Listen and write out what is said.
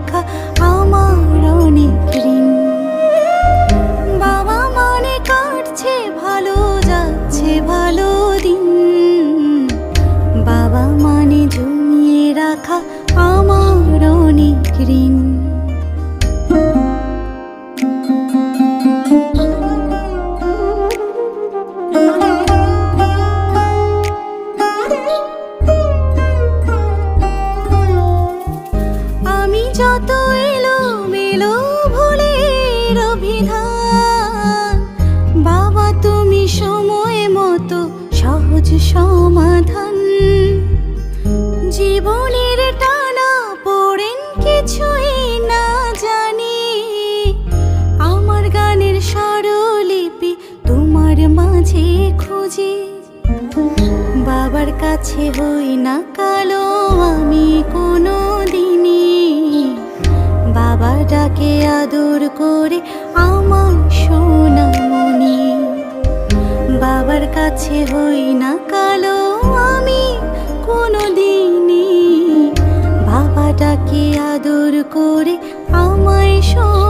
রাখা আমার অনেক ঋণ বাবা মানে কাটছে ভালো যাচ্ছে ভালো দিন। বাবা মানে জমিয়ে রাখা আমার অনেক ঋণ যত এলো মেলো ভুলের অভিধান, বাবা তুমি সময় মতো সহজ সমাধান। জীবনের টানা পড়েন কিছুই না জানি, আমার গানের স্বরলিপি তোমার মাঝে খুঁজি। বাবার কাছে হই না কালো, আমি কোনো সোনামণি, বাবার কাছে হই না কালো আমি কোনো দিনই বাবা ডাকে আদর করে আমায় সোনামণি